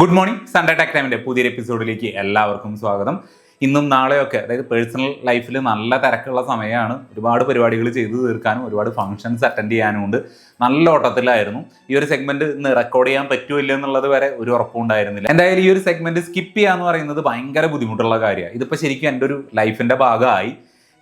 Good morning Sunday tech ടൈമിന്റെ പുതിയൊരു എപ്പിസോഡിലേക്ക് എല്ലാവർക്കും സ്വാഗതം. ഇന്നും നാളെയൊക്കെ അതായത് പേഴ്സണൽ ലൈഫിൽ നല്ല തിരക്കുള്ള സമയമാണ്. ഒരുപാട് പരിപാടികൾ ചെയ്തു തീർക്കാനും ഒരുപാട് ഫംഗ്ഷൻസ് അറ്റൻഡ് ചെയ്യാനും ഉണ്ട് നല്ല ഓട്ടത്തിലായിരുന്നു. ഈ ഒരു സെഗ്മെന്റ് ഇന്ന് റെക്കോർഡ് ചെയ്യാൻ പറ്റുമില്ല എന്നുള്ളത് വരെ ഒരു ഉറപ്പും ഉണ്ടായിരുന്നില്ല. എന്തായാലും ഈ ഒരു സെഗ്മെന്റ് സ്കിപ്പ് ചെയ്യാന്ന് പറയുന്നത് ഭയങ്കര ബുദ്ധിമുട്ടുള്ള കാര്യമാണ്. ഇതിപ്പോൾ ശരിക്കും എന്റെ ഒരു ലൈഫിന്റെ ഭാഗമായി.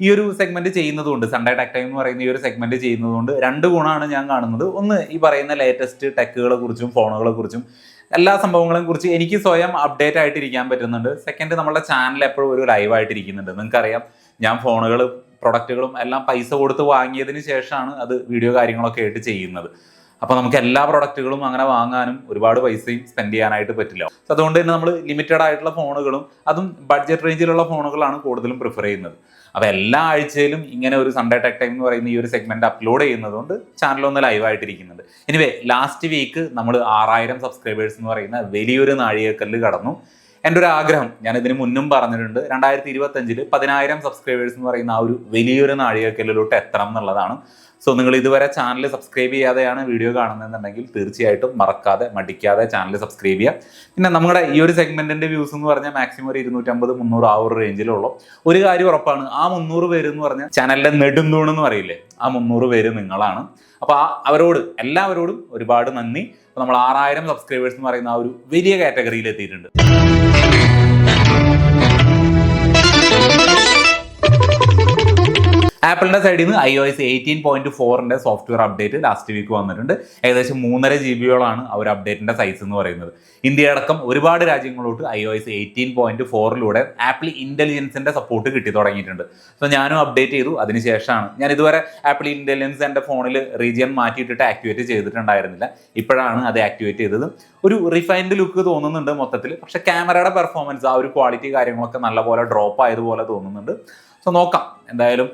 ഈ ഒരു സെഗ്മെന്റ് ചെയ്യുന്നതുകൊണ്ട് സൺഡേ ടെക് ടൈം എന്ന് പറയുന്ന ഈ ഒരു സെഗ്മെന്റ് ചെയ്യുന്നതുകൊണ്ട് രണ്ട് ഗുണമാണ് ഞാൻ കാണുന്നത്. ഒന്ന് ഈ പറയുന്ന ലേറ്റസ്റ്റ് ടെക്കുകളെ കുറിച്ചും ഫോണുകളെ കുറിച്ചും എല്ലാ സംഭവങ്ങളെയും കുറിച്ച് എനിക്ക് സ്വയം അപ്ഡേറ്റ് ആയിട്ടിരിക്കാൻ പറ്റുന്നുണ്ട്. സെക്കൻഡ് നമ്മുടെ ചാനൽ എപ്പോഴും ഒരു ലൈവ് ആയിട്ടിരിക്കുന്നുണ്ട്. നിങ്ങൾക്കറിയാം ഞാൻ ഫോണുകളും പ്രൊഡക്റ്റുകളും എല്ലാം പൈസ കൊടുത്ത് വാങ്ങിയതിന് ശേഷമാണ് അത് വീഡിയോ കാര്യങ്ങളൊക്കെ ആയിട്ട് ചെയ്യുന്നത്. അപ്പോൾ നമുക്ക് എല്ലാ പ്രൊഡക്റ്റുകളും അങ്ങനെ വാങ്ങാനും ഒരുപാട് പൈസയും സ്പെൻഡ് ചെയ്യാനായിട്ട് പറ്റില്ല. അതുകൊണ്ട് തന്നെ നമ്മൾ ലിമിറ്റഡ് ആയിട്ടുള്ള ഫോണുകളും അതും ബഡ്ജറ്റ് റേഞ്ചിലുള്ള ഫോണുകളാണ് കൂടുതലും പ്രിഫർ ചെയ്യുന്നത്. അപ്പോൾ എല്ലാ ആഴ്ചയിലും ഇങ്ങനെ ഒരു സൺഡേ ടെക് ടൈം എന്ന് പറയുന്ന ഈ ഒരു സെഗ്മെന്റ് അപ്ലോഡ് ചെയ്യുന്നതുകൊണ്ട് ചാനൽ ഒന്ന് ലൈവ് ആയിട്ടിരിക്കുന്നുണ്ട്. എനിവേ ലാസ്റ്റ് വീക്ക് നമ്മൾ ആറായിരം സബ്സ്ക്രൈബേഴ്സ് എന്ന് പറയുന്ന വലിയൊരു നാഴികക്കല്ല് കടന്നു. എന്റെ ഒരു ആഗ്രഹം ഞാൻ ഇതിന് മുന്നും പറഞ്ഞിട്ടുണ്ട്. രണ്ടായിരത്തി ഇരുപത്തഞ്ചിൽ പതിനായിരം സബ്സ്ക്രൈബേഴ്സ് എന്ന് പറയുന്ന ആ ഒരു വലിയൊരു നാഴികക്കല്ലിലോട്ട് എത്തണം എന്നുള്ളതാണ്. സോ നിങ്ങൾ ഇതുവരെ ചാനൽ സബ്സ്ക്രൈബ് ചെയ്യാതെയാണ് വീഡിയോ കാണുന്നതെന്നുണ്ടെങ്കിൽ തീർച്ചയായിട്ടും മറക്കാതെ മടിക്കാതെ ചാനൽ സബ്സ്ക്രൈബ് ചെയ്യുക പിന്നെ നമ്മുടെ ഈ ഒരു സെഗ്മെന്റിന്റെ വ്യൂസ് എന്ന് പറഞ്ഞാൽ മാക്സിമം ഒരു ഇരുന്നൂറ്റമ്പത് മുന്നൂറ് ആ ഒരു റേഞ്ചിലുള്ളൂ ഒരു കാര്യം ഉറപ്പാണ് ആ മുന്നൂറ് പേര് എന്ന് പറഞ്ഞാൽ ചാനലിന്റെ നെടുന്തൂണ് എന്ന് പറയില്ലേ? ആ മുന്നൂറ് പേര് നിങ്ങളാണ്. അപ്പൊ ആ അവരോട് എല്ലാവരോടും ഒരുപാട് നന്ദി. നമ്മൾ ആറായിരം സബ്സ്ക്രൈബേഴ്സ് എന്ന് പറയുന്ന ആ ഒരു വലിയ കാറ്റഗറിയിൽ എത്തിയിട്ടുണ്ട്. ആപ്പിളിന്റെ സൈഡിൽ നിന്ന് I O S eighteen point ഫോറിന്റെ സോഫ്റ്റ്വെയർ അപ്ഡേറ്റ് ലാസ്റ്റ് വീക്ക് വന്നിട്ടുണ്ട്. ഏകദേശം മൂന്നര ജി ബിയോളാണ് ആ ഒരു അപ്ഡേറ്റിന്റെ സൈസ് എന്ന് പറയുന്നത്. ഇന്ത്യയടക്കം ഒരുപാട് രാജ്യങ്ങളോട്ട് I O S eighteen point ഫോറിലൂടെ Apple ഇന്റലിജൻസിന്റെ സപ്പോർട്ട് കിട്ടി തുടങ്ങിയിട്ടുണ്ട്. സോ ഞാനും അപ്ഡേറ്റ് ചെയ്തു. അതിനുശേഷമാണ് ഞാൻ ഇതുവരെ ആപ്പിൾ ഇന്റലിജൻസ് എന്റെ ഫോണിൽ റീജിയൻ മാറ്റിയിട്ടിട്ട് ആക്ടിവേറ്റ് ചെയ്തിട്ടുണ്ടായിരുന്നില്ല. ഇപ്പോഴാണ് അത് ആക്ടിവേറ്റ് ചെയ്തത്. ഒരു റിഫൈൻഡ് ലുക്ക് തോന്നുന്നുണ്ട് മൊത്തത്തിൽ പക്ഷെ ക്യാമറയുടെ പെർഫോമൻസ് ആ ഒരു ക്വാളിറ്റി കാര്യങ്ങളൊക്കെ നല്ലപോലെ ഡ്രോപ്പ് ആയതുപോലെ തോന്നുന്നുണ്ട്. സോ നോക്കാം. എന്തായാലും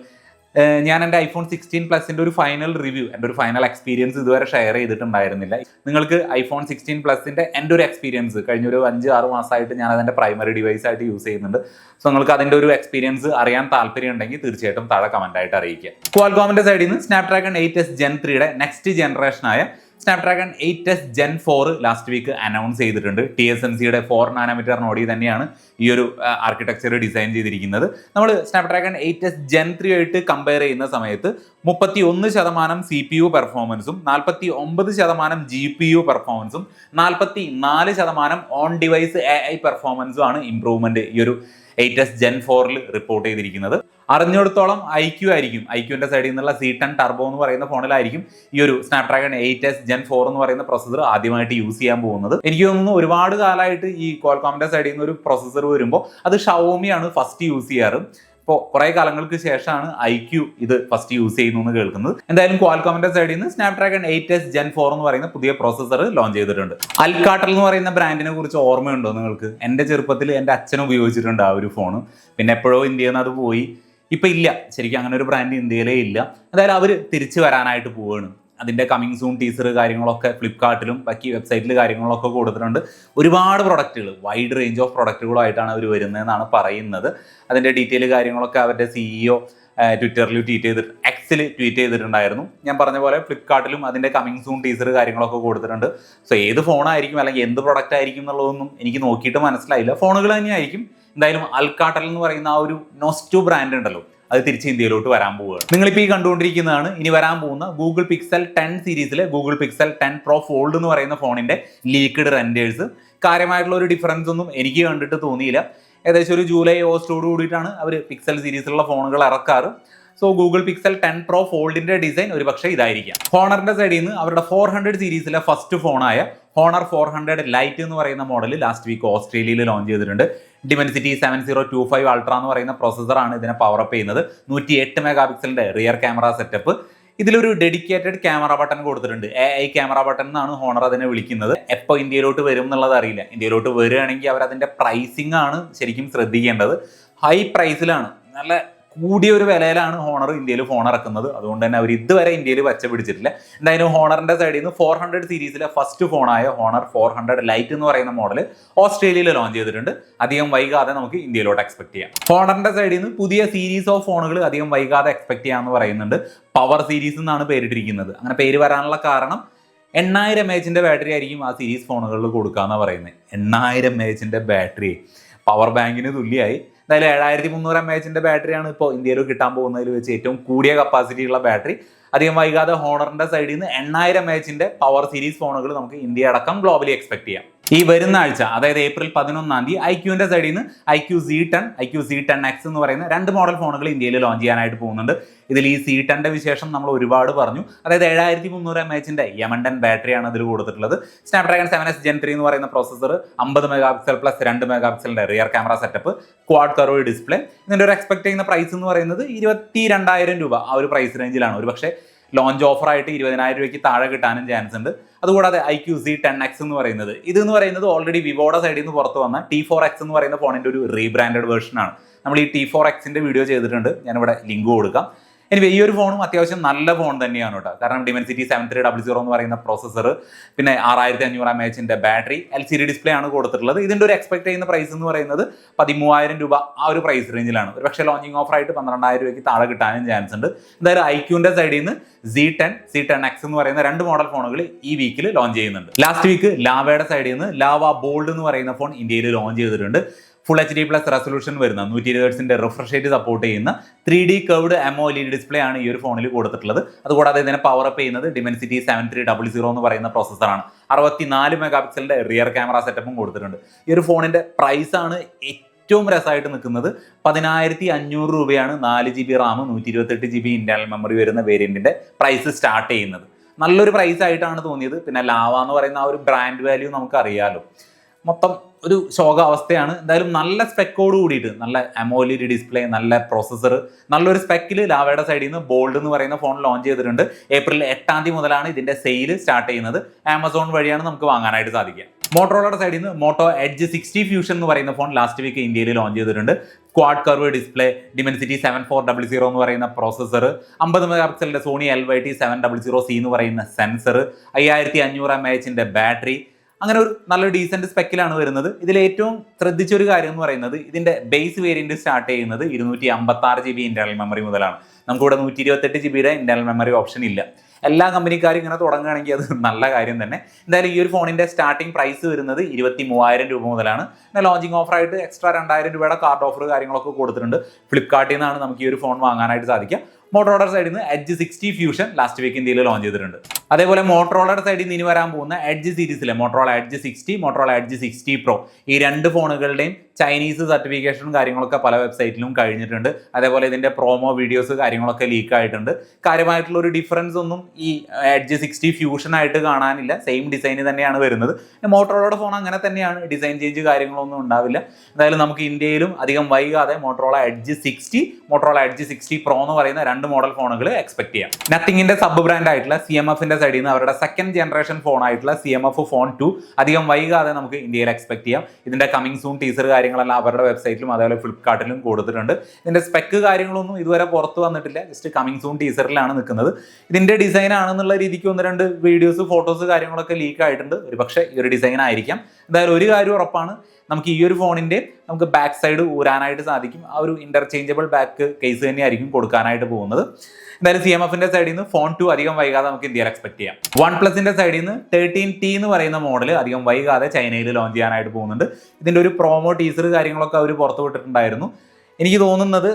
ഞാൻ എന്റെ ഐഫോൺ സിക്സ്റ്റീൻ പ്ലസിന്റെ ഒരു ഫൈനൽ റിവ്യൂ എന്റെ ഒരു ഫൈനൽ എക്സ്പീരിയൻസ് ഇതുവരെ ഷെയർ ചെയ്തിട്ടുണ്ടായിരുന്നില്ല. നിങ്ങൾക്ക് ഐഫോൺ സിക്സ്റ്റീൻ പ്ലസിന്റെ എന്റെ ഒരു എക്സ്പീരിയൻസ് കഴിഞ്ഞ ഒരു അഞ്ച് ആറ് മാസമായിട്ട് ഞാൻ അതിന്റെ പ്രൈമറി ഡിവൈസ് ആയിട്ട് യൂസ് ചെയ്യുന്നുണ്ട്. സോ നിങ്ങൾക്ക് അതിന്റെ ഒരു എക്സ്പീരിയൻസ് അറിയാൻ താല്പര്യം ഉണ്ടെങ്കിൽ തീർച്ചയായിട്ടും താഴെ കമന്റായിട്ട് അറിയിക്കുക. ക്വാൽകോമിന്റെ സൈഡിൽ നിന്ന് സ്നാപ്ഡ്രാഗൺ എയ്റ്റ് എസ് ജെൻ ത്രീയുടെ next ജനറേഷനായ Snapdragon eight S gen four last week announce ചെയ്തിട്ടുണ്ട്. ടി എസ് എം സിയുടെ ഫോർ നാനോമീറ്റർ നോഡി തന്നെയാണ് ഈ ഒരു ആർക്കിടെക്ചർ ഡിസൈൻ ചെയ്തിരിക്കുന്നത്. നമ്മൾ Snapdragon eight S gen three ആയിട്ട് കമ്പയർ ചെയ്യുന്ന സമയത്ത് മുപ്പത്തി ഒന്ന് ശതമാനം സി പി യു പെർഫോമൻസും നാൽപ്പത്തി ഒമ്പത് ശതമാനം ജി പി യു പെർഫോമൻസും നാൽപ്പത്തി നാല് ശതമാനം ഓൺ ഡിവൈസ് എ ഐ പെർഫോമൻസും ആണ് ഇംപ്രൂവ്മെന്റ് ഈ ഒരു എയ്റ്റ് എസ് ജെൻ ഫോറിൽ റിപ്പോർട്ട് ചെയ്തിരിക്കുന്നത്. അറിഞ്ഞിടത്തോളം ഐ ക്യു ആയിരിക്കും. ഐ ക്യുവിന്റെ സൈഡിൽ നിന്നുള്ള സി ടെൻ ടർബോ എന്ന് പറയുന്ന ഫോണിലായിരിക്കും ഈ ഒരു Snapdragon eight S gen four എന്ന് പറയുന്ന പ്രൊസസർ ആദ്യമായിട്ട് യൂസ് ചെയ്യാൻ പോകുന്നത്. എനിക്ക് തോന്നുന്നു ഒരുപാട് കാലമായിട്ട് ഈ കോൾകോമിന്റെ സൈഡിൽ നിന്ന് ഒരു പ്രൊസസർ വരുമ്പോൾ അത് ഷവോമിയാണ് ഫസ്റ്റ് യൂസ് ചെയ്യാറ്. ഇപ്പോൾ കുറേ കാലങ്ങൾക്ക് ശേഷമാണ് ഐ ക്യു ഇത് ഫസ്റ്റ് യൂസ് ചെയ്യുന്നു എന്ന് കേൾക്കുന്നത്. എന്തായാലും ക്വാൽകോമിന്റെ സൈഡിൽ നിന്ന് Snapdragon eight S gen four എന്ന് പറയുന്ന പുതിയ പ്രോസസ്സർ ലോഞ്ച് ചെയ്തിട്ടുണ്ട്. അൽക്കാട്ടൽ എന്ന് പറയുന്ന ബ്രാൻഡിനെ കുറിച്ച് ഓർമ്മയുണ്ടോ നിങ്ങൾക്ക്? എന്റെ ചെറുപ്പത്തിൽ എന്റെ അച്ഛൻ ഉപയോഗിച്ചിട്ടുണ്ട് ആ ഒരു ഫോൺ പിന്നെ എപ്പോഴോ ഇന്ത്യയിൽ നിന്ന് അത് പോയി. ഇപ്പം ഇല്ല. ശരിക്കും അങ്ങനെ ഒരു ബ്രാൻഡ് ഇന്ത്യയിലേ ഇല്ല. എന്തായാലും അവർ തിരിച്ചു വരാനായിട്ട് പോവുകയാണ് അതിന്റെ കമ്മിങ് സൂൺ ടീസർ കാര്യങ്ങളൊക്കെ ഫ്ലിപ്കാർട്ടിലും ബാക്കി വെബ്സൈറ്റിൽ കാര്യങ്ങളൊക്കെ കൊടുത്തിട്ടുണ്ട്. ഒരുപാട് പ്രൊഡക്റ്റുകൾ വൈഡ് റേഞ്ച് ഓഫ് പ്രൊഡക്റ്റുകളായിട്ടാണ് അവർ വരുന്നതെന്നാണ് പറയുന്നത്. അതിന്റെ ഡീറ്റെയിൽ കാര്യങ്ങളൊക്കെ അവരുടെ സിഇഒ ട്വിറ്ററിൽ ട്വീറ്റ് ചെയ്തിട്ട് എക്സിൽ ട്വീറ്റ് ചെയ്തിട്ടുണ്ടായിരുന്നു. ഞാൻ പറഞ്ഞ പോലെ ഫ്ലിപ്കാർട്ടിലും അതിന്റെ കമ്മിങ് സൂൺ ടീസർ കാര്യങ്ങളൊക്കെ കൊടുത്തിട്ടുണ്ട്. സോ ഏത് ഫോണായിരിക്കും അല്ലെങ്കിൽ എന്ത് പ്രൊഡക്റ്റ് ആയിരിക്കും എന്നുള്ളതൊന്നും എനിക്ക് നോക്കിയിട്ട് മനസ്സിലായില്ല. ഫോണുകൾ തന്നെയായിരിക്കും. എന്തായാലും അൽക്കാട്ടൽ എന്ന് പറയുന്ന ആ ഒരു നോസ്റ്റു ബ്രാൻഡ് ഉണ്ടല്ലോ അത് തിരിച്ച് ഇന്ത്യയിലോട്ട് വരാൻ പോവുകയാണ്. നിങ്ങളിപ്പോൾ ഈ കണ്ടുകൊണ്ടിരിക്കുന്നതാണ് ഇനി വരാൻ പോകുന്ന ഗൂഗിൾ പിക്സൽ ടെൻ സീരീസിലെ Google Pixel ten Pro Fold എന്ന് പറയുന്ന ഫോണിന്റെ ലീക്ക്ഡ് റെൻഡേഴ്സ് കാര്യമായിട്ടുള്ള ഒരു ഡിഫറൻസ് ഒന്നും എനിക്ക് കണ്ടിട്ട് തോന്നിയില്ല. ഏകദേശം ഒരു ജൂലൈ ഓഗസ്റ്റോട് കൂടിയിട്ടാണ് അവർ പിക്സൽ സീരീസിലുള്ള ഫോണുകൾ ഇറക്കാറ്. So Google Pixel ten pro ഫോൾഡിന്റെ design ഒരു പക്ഷേ ഇതായിരിക്കാം. ഹോണറിന്റെ സൈഡിൽ നിന്ന് അവരുടെ ഫോർ ഹൺഡ്രഡ് സീരീസിലെ ഫസ്റ്റ് ഫോണായ ഹോണർ ഫോർ ഹൺഡ്രഡ് ലൈറ്റ് എന്ന് പറയുന്ന മോഡൽ ലാസ്റ്റ് വീക്ക് ഓസ്ട്രേലിയയിൽ ലോഞ്ച് ചെയ്തിട്ടുണ്ട്. Dimensity seven zero two five ultra എന്ന് പറയുന്ന പ്രോസസ്സറാണ് ഇതിനെ പവർ അപ്പ് ചെയ്യുന്നത്. നൂറ്റി എട്ട് മെഗാ പിക്സലിന്റെ റിയർ ക്യാമറ സെറ്റപ്പ് ഇതിലൊരു ഡെഡിക്കേറ്റഡ് ക്യാമറ ബട്ടൺ കൊടുത്തിട്ടുണ്ട്. എ ഐ ക്യാമറ ബട്ടൺ എന്നാണ് ഹോണർ അതിനെ വിളിക്കുന്നത്. എപ്പോൾ ഇന്ത്യയിലോട്ട് വരും എന്നുള്ളത് അറിയില്ല. ഇന്ത്യയിലോട്ട് വരികയാണെങ്കിൽ അവർ അതിന്റെ പ്രൈസിംഗ് ആണ് ശരിക്കും ശ്രദ്ധിക്കേണ്ടത്. ഹൈ പ്രൈസിലാണ് നല്ല കൂടിയ ഒരു വിലയിലാണ് ഹോണർ ഇന്ത്യയിൽ ഫോൺ ഇറക്കുന്നത്. അതുകൊണ്ട് തന്നെ അവർ ഇതുവരെ ഇന്ത്യയിൽ വച്ച പിടിച്ചിട്ടില്ല. എന്തായാലും ഹോണറിന്റെ സൈഡിൽ നിന്ന് ഫോർ ഹൺഡ്രഡ് സീരീസിലെ ഫസ്റ്റ് ഫോണായ ഹോണർ ഫോർ ഹൺഡ്രഡ് ലൈറ്റ് എന്ന് പറയുന്ന മോഡൽ ഓസ്ട്രേലിയയിൽ ലോഞ്ച് ചെയ്തിട്ടുണ്ട്. അധികം വൈകാതെ നമുക്ക് ഇന്ത്യയിലോട്ട് എക്സ്പെക്ട് ചെയ്യാം. ഹോണറിന്റെ സൈഡിൽ നിന്ന് പുതിയ സീരീസ് ഓഫ് ഫോണുകൾ അധികം വൈകാതെ എക്സ്പെക്ട് ചെയ്യാമെന്ന് പറയുന്നുണ്ട്. പവർ സീരീസ് എന്നാണ് പേരിട്ടിരിക്കുന്നത്. അങ്ങനെ പേര് വരാനുള്ള കാരണം എണ്ണായിരം എച്ചിന്റെ ബാറ്ററി ആയിരിക്കും ആ സീരീസ് ഫോണുകളിൽ കൊടുക്കാന്നാ പറയുന്നത് എണ്ണായിരം എച്ചിന്റെ ബാറ്ററി പവർ ബാങ്കിന് തുല്യമായി. എന്തായാലും ഏഴായിരത്തി മുന്നൂറ് എം ബാറ്ററി ബാറ്ററിയാണ് ഇപ്പോൾ ഇന്ത്യയിൽ കിട്ടാൻ പോകുന്നതിൽ വെച്ച് ഏറ്റവും കൂടിയ കപ്പാസിറ്റി ഉള്ള ബാറ്ററി അധികം വൈകാതെ ഹോണറിന്റെ സൈഡിൽ നിന്ന് എണ്ണായിരം എച്ചിന്റെ പവർ സീരീസ് ഫോണുകൾ നമുക്ക് ഇന്ത്യ അടക്കം ഗ്ലോബലി എക്സ്പെക്ട് ചെയ്യാം. ഈ വരുന്ന ആഴ്ച അതായത് ഏപ്രിൽ പതിനൊന്നാം തീയതി ഐ ക്യൂവിന്റെ സൈഡിൽ നിന്ന് I Q C ten I Q C ten X എന്ന് പറയുന്ന രണ്ട് മോഡൽ ഫോണുകൾ ഇന്ത്യയിൽ ലോഞ്ച് ചെയ്യാനായിട്ട് പോകുന്നുണ്ട്. ഇതിൽ ഈ സി ടെന്റെ വിശേഷം നമ്മൾ ഒരുപാട് പറഞ്ഞു. അതായത് ഏഴായിരത്തി മുന്നൂറ് എം എച്ചിന്റെ യമണ്ടൻ ബാറ്ററിയാണ് അതിൽ കൊടുത്തിട്ടുള്ളത്. Snapdragon seven S gen three എന്ന് പറയുന്ന പ്രോസസർ അമ്പത് മെഗാ പിക്സൽ പ്ലസ് രണ്ട് mega പിക്സലിന്റെ rear camera setup quad curve display ഇതിന്റെ ഒരു എക്സ്പെക്ട് ചെയ്യുന്ന പ്രൈസ് എന്ന് പറയുന്നത് ഇരുപത്തി രണ്ടായിരം രൂപ ആ ഒരു പ്രൈസ് റേഞ്ചിലാണ് ഒരു പക്ഷേ ലോഞ്ച് ഓഫറായിട്ട് ഇരുപതിനായിരം രൂപയ്ക്ക് താഴെ കിട്ടാനും ചാൻസ് ഉണ്ട്. അതുകൂടാതെ I Q C ten X എന്ന് പറയുന്നത്. ഇത് എന്ന് പറയുന്നത് ഓൾറെഡി വിവോയുടെ സൈഡിൽ നിന്ന് പുറത്ത് വന്ന ടി ഫോർ എക്സ് എന്ന് പറയുന്ന ഫോണിന്റെ ഒരു റീബ്രാൻഡഡ് വേർഷനാണ് നമ്മൾ ഈ ടി ഫോർ എക്സിന്റെ വീഡിയോ ചെയ്തിട്ടുണ്ട്. ഞാനിവിടെ ലിങ്ക് കൊടുക്കാം. ഇനി ഈ ഒരു ഫോണും അത്യാവശ്യം നല്ല ഫോൺ തന്നെയാണ് കേട്ടോ. കാരണം Dimensity seven three double zero എന്ന് പറയുന്ന പ്രോസസ്സർ പിന്നെ ആറായിരത്തി അഞ്ഞൂറ് M എച്ചിന്റെ battery L C D display ആണ് കൊടുത്തിട്ടുള്ളത്. ഇതിന്റെ ഒരു എക്സ്പെക്ട് ചെയ്യുന്ന പ്രൈസ് എന്ന് പറയുന്നത് പതിമൂവായിരം രൂപ ആ ഒരു പ്രൈസ് റേഞ്ചിലാണ് ഒരു പക്ഷേ ലോഞ്ചിങ് ഓഫർ ആയിട്ട് പന്ത്രണ്ടായിരം രൂപയ്ക്ക് താഴെ കിട്ടാനും ചാൻസ് ഉണ്ട്. എന്തായാലും ഐക്യൂന്റെ സൈഡിൽ നിന്ന് C ten C ten X എന്ന് പറയുന്ന രണ്ട് മോഡൽ ഫോണുകൾ ഈ വീക്കിൽ ലോഞ്ച് ചെയ്യുന്നുണ്ട്. ലാസ്റ്റ് വീക്ക് ലാവയുടെ സൈഡിൽ നിന്ന് ലാവ ബോൾഡ് എന്ന് പറയുന്ന ഫോൺ ഇന്ത്യയിൽ ലോഞ്ച് ചെയ്തിട്ടുണ്ട്. Full H D plus resolution വരുന്ന നൂറ്റി ഇരുപതിന്റെ റിഫ്രഷ് റേറ്റ് സപ്പോർട്ട് ചെയ്യുന്ന three D curved AMOLED display ആണ് ഈ ഒരു ഫോണിൽ കൊടുത്തിട്ടുള്ളത്. അതുകൂടാതെ ഇതിനെ പവർ അപ്പ് ചെയ്യുന്നത് Dimensity seven three double zero എന്ന് പറയുന്ന പ്രോസസ്സറാണ് അറുപത്തിനാല് മെഗാ പിക്സലിന്റെ റിയർ ക്യാമറ സെറ്റപ്പും കൊടുത്തിട്ടുണ്ട്. ഈ ഒരു ഫോണിന്റെ പ്രൈസ് ആണ് ഏറ്റവും രസമായിട്ട് നിൽക്കുന്നത്. പതിനായിരത്തി അഞ്ഞൂറ് രൂപയാണ് നാല് ജി ബി റാം നൂറ്റി ഇരുപത്തെട്ട് ജി ബി ഇന്റർണൽ മെമ്മറി വരുന്ന വേരിയന്റിന്റെ പ്രൈസ് സ്റ്റാർട്ട് ചെയ്യുന്നത്. നല്ലൊരു പ്രൈസ് ആയിട്ടാണ് തോന്നിയത്. പിന്നെ ലാവ എന്ന് പറയുന്ന ആ ഒരു ബ്രാൻഡ് വാല്യൂ നമുക്ക് അറിയാലോ മൊത്തം ഒരു ശോകാവസ്ഥയാണ്. എന്തായാലും നല്ല സ്പെക്കോട് കൂടിയിട്ട് നല്ല അമോലിഡ് ഡിസ്പ്ലേ നല്ല പ്രോസസ്സർ നല്ലൊരു സ്പെക്കിൽ ലാവയുടെ സൈഡിൽ നിന്ന് ബോൾഡ് എന്ന് പറയുന്ന ഫോൺ ലോഞ്ച് ചെയ്തിട്ടുണ്ട്. ഏപ്രിൽ എട്ടാം തീയതി മുതലാണ് ഇതിന്റെ സെയിൽ സ്റ്റാർട്ട് ചെയ്യുന്നത്. ആമസോൺ വഴിയാണ് നമുക്ക് വാങ്ങാനായിട്ട് സാധിക്കുക. മോട്ടോറോയുടെ സൈഡിൽ നിന്ന് മോട്ടോ എഡ്ജ് സിക്സ്റ്റി ഫ്യൂഷൻ എന്ന് പറയുന്ന ഫോൺ ലാസ്റ്റ് വീക്ക് ഇന്ത്യയിൽ ലോഞ്ച് ചെയ്തിട്ടുണ്ട്. Quad curve display Dimensity seven four double zero എന്ന് പറയുന്ന പ്രോസസ്സർ അമ്പത് mega പിക്സലിന്റെ Sony L Y T seven double zero C എന്ന് പറയുന്ന സെൻസർ അയ്യായിരത്തി അഞ്ഞൂറ് എം എച്ചിന്റെ ബാറ്ററി അങ്ങനെ ഒരു നല്ലൊരു ഡീസന്റ് സ്പെക്കിലാണ് വരുന്നത്. ഇതിൽ ഏറ്റവും ശ്രദ്ധിച്ച ഒരു കാര്യം എന്ന് പറയുന്നത് ഇതിന്റെ ബേസ് വേരിയന്റ് സ്റ്റാർട്ട് ചെയ്യുന്നത് ഇരുന്നൂറ്റി അമ്പത്തി ആറ് ജി ബി ഇന്റർണൽ മെമ്മറി മുതലാണ്. നമുക്കിവിടെ നൂറ്റി ഇരുപത്തെട്ട് ജി ബിയുടെ ഇന്റർണൽ മെമ്മറി ഓപ്ഷൻ ഇല്ല. എല്ലാ കമ്പനിക്കാരും ഇങ്ങനെ തുടങ്ങുകയാണെങ്കിൽ അത് നല്ല കാര്യം തന്നെ. എന്തായാലും ഈ ഒരു ഫോണിന്റെ സ്റ്റാർട്ടിംഗ് പ്രൈസ് വരുന്നത് ഇരുപത്തി മൂവായിരം രൂപ മുതലാണ്. പിന്നെ ലോഞ്ചിങ് ഓഫർ ആയിട്ട് എക്സ്ട്രാ രണ്ടായിരം രൂപയുടെ കാർഡ് ഓഫർ കാര്യങ്ങളൊക്കെ കൊടുത്തിട്ടുണ്ട്. ഫ്ലിപ്കാർട്ടിൽ നിന്നാണ് നമുക്ക് ഈ ഒരു ഫോൺ വാങ്ങാനായിട്ട് സാധിക്കുക. മോട്ടോറോളർ സൈഡിൽ നിന്ന് Edge sixty Fusion last week ഇന്ത്യയിൽ ലോഞ്ച് ചെയ്തിട്ടുണ്ട്. അതേപോലെ മോട്ടറോളയുടെ സൈഡിൽ നിന്ന് ഇനി വരാൻ പോകുന്ന എഡ്ജ് സീരീസിലെ Motorola Edge sixty Motorola Edge sixty Pro ഈ രണ്ട് ഫോണുകളുടെയും ചൈനീസ് സർട്ടിഫിക്കേഷനും കാര്യങ്ങളൊക്കെ പല വെബ്സൈറ്റിലും കഴിഞ്ഞിട്ടുണ്ട്. അതേപോലെ ഇതിന്റെ പ്രോമോ വീഡിയോസ് കാര്യങ്ങളൊക്കെ ലീക്ക് ആയിട്ടുണ്ട്. കാര്യമായിട്ടുള്ള ഒരു ഡിഫറൻസ് ഒന്നും ഈ എഡ്ജ് സിക്സ്റ്റി ഫ്യൂഷൻ ആയിട്ട് കാണാനില്ല. സെയിം ഡിസൈന് തന്നെയാണ് വരുന്നത്. മോട്ടറോളയുടെ ഫോൺ അങ്ങനെ തന്നെയാണ്. ഡിസൈൻ ചേഞ്ച് കാര്യങ്ങളൊന്നും ഉണ്ടാവില്ല. എന്തായാലും നമുക്ക് ഇന്ത്യയിലും അധികം വൈകാതെ Motorola Edge sixty Motorola Edge sixty Pro എന്ന് പറയുന്ന രണ്ട് മോഡൽ ഫോണുകൾ എക്സ്പെക്ട് ചെയ്യാം. നത്തിങ്ങിന്റെ സബ് ബ്രാൻഡ് ആയിട്ടുള്ള സി എം എഫിന്റെ സൈഡിൽ നിന്ന് അവരുടെ സെക്കൻഡ് ജനറേഷൻ ഫോൺ ആയിട്ടുള്ള C M F phone two അധികം വൈകാതെ നമുക്ക് ഇന്ത്യയിൽ എക്സ്പെക്ട് ചെയ്യാം. ഇതിന്റെ കമ്മിങ് സൂൺ ടീസർ കാര്യങ്ങളെല്ലാം അവരുടെ വെബ്സൈറ്റിലും അതേപോലെ ഫ്ലിപ്കാർട്ടിലും കൊടുത്തിട്ടുണ്ട്. ഇതിന്റെ സ്പെക്ക് കാര്യങ്ങളൊന്നും ഇതുവരെ പുറത്ത് വന്നിട്ടില്ല. ജസ്റ്റ് കമ്മിങ് സൂൺ ടീസറിലാണ് നിൽക്കുന്നത്. ഇതിന്റെ ഡിസൈൻ ആണെന്നുള്ള രീതിക്ക് ഒന്ന് രണ്ട് വീഡിയോസ് ഫോട്ടോസ് കാര്യങ്ങളൊക്കെ ലീക്ക് ആയിട്ടുണ്ട്. ഒരു പക്ഷേ ഈ ഒരു ഡിസൈൻ ആയിരിക്കാം. എന്തായാലും ഒരു കാര്യം ഉറപ്പാണ്. നമുക്ക് ഈ ഒരു ഫോണിന്റെ നമുക്ക് ബാക്ക് സൈഡ് ഊരാനായിട്ട് സാധിക്കും. ആ ഒരു ഇന്റർചേഞ്ചബിൾ ബാക്ക് കേസ് തന്നെയായിരിക്കും കൊടുക്കാനായിട്ട് പോകുന്നത്. എന്തായാലും സി എം എഫിന്റെ സൈഡിൽ നിന്ന് ഫോൺ ടു അധികം വൈകാതെ നമുക്ക് ഇന്ത്യയിൽ എക്സ്പെക്ട് ചെയ്യാം? വൺ പ്ലസിന്റെ സൈഡിൽ നിന്ന് തേർട്ടീൻ ടി എന്ന് പറയുന്ന മോഡൽ അധികം വൈകാതെ ചൈനയിൽ ലോഞ്ച് ചെയ്യാനായിട്ട് പോകുന്നുണ്ട്. ഇതിന്റെ ഒരു പ്രോമോ ടീസർ കാര്യങ്ങളൊക്കെ അവർ പുറത്തു വിട്ടിട്ടുണ്ടായിരുന്നു. എനിക്ക് തോന്നുന്നത്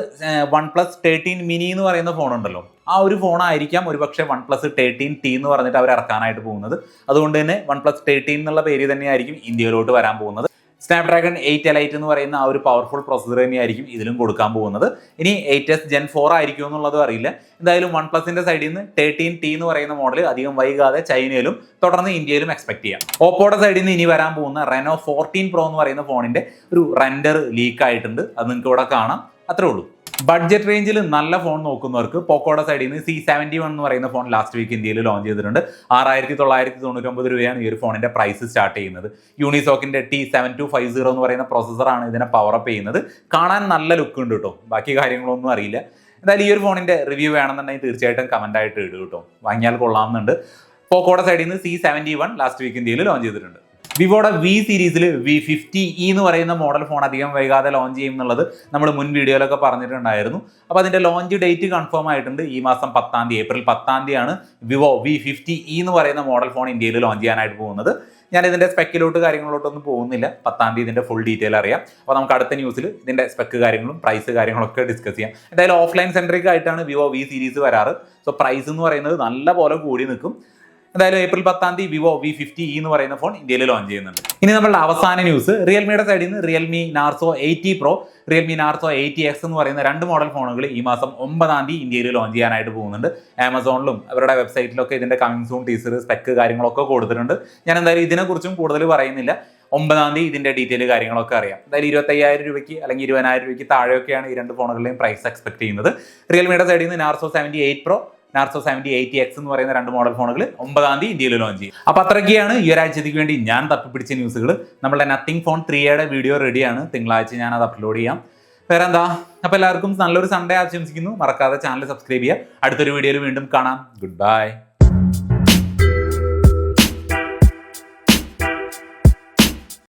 വൺ പ്ലസ് തേർട്ടീൻ മിനി എന്ന് പറയുന്ന ഫോൺ ഉണ്ടല്ലോ. ആ ഒരു ഫോണായിരിക്കാം ഒരു പക്ഷേ വൺ പ്ലസ് തേർട്ടീൻ ടി എന്ന് പറഞ്ഞിട്ട് അവർ ഇറക്കാനായിട്ട് പോകുന്നത്. അതുകൊണ്ട് തന്നെ വൺ പ്ലസ് തേർട്ടീൻ എന്നുള്ള പേര് തന്നെയായിരിക്കും ഇന്ത്യയിലോട്ട് വരാൻ പോകുന്നത്. സ്നാപ്ഡ്രാഗൺ എയ്റ്റ് എലൈറ്റ് എന്ന് പറയുന്ന ആ ഒരു പവർഫുൾ പ്രോസസ്സർ തന്നെയായിരിക്കും ഇതിലും കൊടുക്കാൻ പോകുന്നത്. ഇനി എയ്റ്റ് എസ് ജെൻ ഫോർ ആയിരിക്കും എന്നുള്ളതും അറിയില്ല. എന്തായാലും വൺ പ്ലസിന്റെ സൈഡിൽ നിന്ന് തേർട്ടീൻ ടി എന്ന് പറയുന്ന മോഡൽ അധികം വൈകാതെ ചൈനയിലും തുടർന്ന് ഇന്ത്യയിലും എക്സ്പെക്ട് ചെയ്യാം. ഓപ്പോയുടെ സൈഡിൽ നിന്ന് ഇനി വരാൻ പോകുന്ന റെനോ ഫോർട്ടീൻ പ്രോ എന്ന് പറയുന്ന ഫോണിന്റെ ഒരു റെൻഡർ ലീക്ക് ആയിട്ടുണ്ട്. അത് നിങ്ങൾക്ക് ഇവിടെ കാണാം. അത്രേ ഉള്ളൂ. ബഡ്ജറ്റ് റേഞ്ചിൽ നല്ല ഫോൺ നോക്കുന്നവർക്ക് പോക്കോയുടെ സൈഡിൽ നിന്ന് സി സെവന്റി വൺ എന്ന് പറയുന്ന ഫോൺ ലാസ്റ്റ് വീക്ക് ഇന്ത്യയിൽ ലോഞ്ച് ചെയ്തിട്ടുണ്ട്. ആറായിരത്തി തൊള്ളായിരത്തി തൊണ്ണൂറ്റൊമ്പത് രൂപയാണ് ഈ ഒരു ഫോണിന്റെ പ്രൈസ് സ്റ്റാർട്ട് ചെയ്യുന്നത്. യൂണിസോക്കിന്റെ T seven two five zero എന്ന് പറയുന്ന പ്രോസസ്സറാണ് ഇതിനെ പവർ അപ്പ് ചെയ്യുന്നത്. കാണാൻ നല്ല ലുക്ക് ഉണ്ട് കേട്ടോ ബാക്കി കാര്യങ്ങളൊന്നും അറിയില്ല. എന്തായാലും ഈ ഒരു ഫോണിന്റെ റിവ്യൂ വേണമെന്നുണ്ടെങ്കിൽ തീർച്ചയായിട്ടും കമന്റ് ആയിട്ട് ഇടും കേട്ടോ വാങ്ങിയാൽ കൊള്ളാമെന്നുണ്ട് പോക്കോയുടെ സൈഡിൽ നിന്ന് C seventy one last week ഇന്ത്യയിൽ ലോഞ്ച് ചെയ്തിട്ടുണ്ട്. വിവോയുടെ വി സീരീസിൽ വി ഫിഫ്റ്റി ഇ എന്ന് പറയുന്ന മോഡൽ ഫോൺ അധികം വൈകാതെ ലോഞ്ച് ചെയ്യും എന്നുള്ളത് നമ്മൾ മുൻ വീഡിയോയിലൊക്കെ പറഞ്ഞിട്ടുണ്ടായിരുന്നു. അപ്പോൾ അതിന്റെ ലോഞ്ച് ഡേറ്റ് കൺഫേം ആയിട്ടുണ്ട്. ഈ മാസം പത്താം തീയതി ഏപ്രിൽ പത്താം തീയതിയാണ് വിവോ വി ഫിഫ്റ്റി ഇ എന്ന് പറയുന്ന മോഡൽ ഫോൺ ഇന്ത്യയിൽ ലോഞ്ച് ചെയ്യാനായിട്ട് പോകുന്നത്. ഞാൻ ഇതിന്റെ സ്പെക്കിലോട്ട് കാര്യങ്ങളിലോട്ടൊന്നും പോകുന്നില്ല. പത്താം തീയതി ഇതിന്റെ ഫുൾ ഡീറ്റെയിൽ അറിയാം. അപ്പോൾ നമുക്ക് അടുത്ത ന്യൂസിൽ ഇതിന്റെ സ്പെക്ക് കാര്യങ്ങളും പ്രൈസ് കാര്യങ്ങളൊക്കെ ഡിസ്കസ് ചെയ്യാം. എന്തായാലും ഓഫ്ലൈൻ സെൻട്രിക് ആയിട്ടാണ് വിവോ വി സീരീസ് വരാറ്. സോ പ്രൈസ് എന്ന് പറയുന്നത് നല്ല പോലെ കൂടി നിൽക്കും. എന്തായാലും ഏപ്രിൽ പത്താം തീയതി വിവോ വി ഫിഫ്റ്റി എന്ന് പറയുന്ന ഫോൺ ഇന്ത്യയിൽ ലോഞ്ച് ചെയ്യുന്നുണ്ട്. ഇനി നമ്മളുടെ അവസാന ന്യൂസ് റിയൽമിയുടെ സൈഡിൽ നിന്ന് Realme Narzo eighty Pro Realme Narzo eighty X എന്ന് പറയുന്ന രണ്ട് മോഡൽ ഫോണുകൾ ഈ മാസം ഒമ്പതാം തീയതി ഇന്ത്യയിൽ ലോഞ്ച് ചെയ്യാനായിട്ട് പോകുന്നുണ്ട്. ആമസോണിലും അവരുടെ വെബ്സൈറ്റിലൊക്കെ ഇതിന്റെ കമ്മിങ് സൂൺ ടീസർ സ്പെക്ക് കാര്യങ്ങളൊക്കെ കൊടുത്തിട്ടുണ്ട്. ഞാൻ എന്തായാലും ഇതിനെക്കുറിച്ചും കൂടുതൽ പറയുന്നില്ല. ഒമ്പതാം തീയതി ഇതിന്റെ ഡീറ്റെയിൽ കാര്യങ്ങളൊക്കെ അറിയാം. എന്തായാലും ഇരുപത്തയ്യായിരം രൂപയ്ക്ക് അല്ലെങ്കിൽ ഇരുപതിനായിരം രൂപയ്ക്ക് താഴെയൊക്കെയാണ് ഈ രണ്ട് ഫോണുകളുടെയും പ്രൈസ് എക്സ്പെക്ട് ചെയ്യുന്നത്. റിയൽമിയുടെ സൈഡിൽ നിന്ന് Narzo seventy eight Pro Narzo seventy eighty X എന്ന് പറയുന്ന രണ്ട് മോഡൽ ഫോണുകൾ ഒമ്പതാം തീയതി ഇന്ത്യയിൽ ലോഞ്ച് ചെയ്യും. അപ്പോൾ അത്രയ്ക്കാണ് ഈ ഒരാഴ്ചത്തേക്ക് വേണ്ടി ഞാൻ തപ്പിപ്പിടിച്ച ന്യൂസുകൾ നമ്മുടെ നത്തിങ് ഫോൺ ത്രീയുടെ വീഡിയോ റെഡിയാണ് തിങ്കളാഴ്ച ഞാൻ അത് അപ്ലോഡ് ചെയ്യാം. വേറെ എന്താ അപ്പോൾ എല്ലാവർക്കും നല്ലൊരു സൺഡേ ആശംസിക്കുന്നു. മറക്കാതെ ചാനൽ സബ്സ്ക്രൈബ് ചെയ്യുക. അടുത്തൊരു വീഡിയോയിൽ വീണ്ടും കാണാം. Good bye